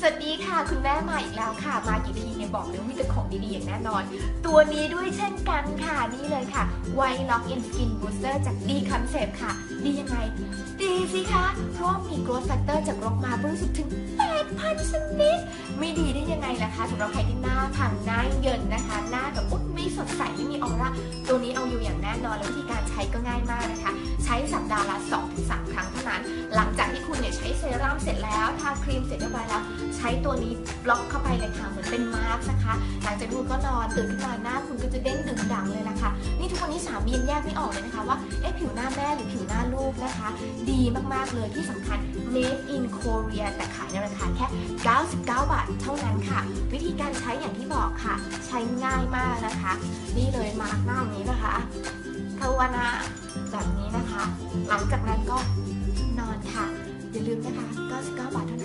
สวัสดีค่ะ คุณแม่มาอีกแล้วค่ะ มากี่ทีเนี่ยบอกเลยว่ามีแต่ของดีๆอย่างแน่นอน ตัวนี้ด้วยเช่นกันค่ะนี่เลยค่ะ White Lock in Skin Booster จาก D Concept ค่ะ ดียังไง ดีสิคะเพราะว่ามี growth factor จากรกมาบริสุทธิ์ถึง 8,000ชนิดไม่ดีได้ยังไงล่ะคะสำหรับใครที่หน้าพังหน้าเยินนะคะ หน้าแบบอุ๊ยไม่สดใสไม่มีออร่าตัวนี้เอาอยู่อย่างแน่นอนแล้ววิธีการใช้ก็ง่ายมากนะคะ ใช้สัปดาห์ละ2 เซรั่มเสร็จแล้วทาครีมเสร็จเรียบร้อยแล้ว ใช้ตัวนี้บล็อกเข้าไปเลยค่ะเหมือนเป็นมาร์กนะคะ หลังจากนั้นคุณก็นอนตื่นขึ้นมาหน้าคุณก็จะเด้งดึงดังเลยนะคะ นี่ทุกวันนี้สามียังแยกไม่ออกเลยนะคะว่าเอ๊ะผิวหน้าแม่หรือผิวหน้าลูกนะคะ ดีมากๆเลยที่สำคัญ made in Korea แต่ขายในราคาแค่ 99 บาท เท่านั้นค่ะ วิธีการใช้อย่างที่บอกค่ะ ใช้ง่ายมากนะคะ นี่เลยมาร์กหน้าอย่างนี้นะคะทาวนาแบบนี้นะคะ หลังจากนั้นก็ นอนค่ะอย่า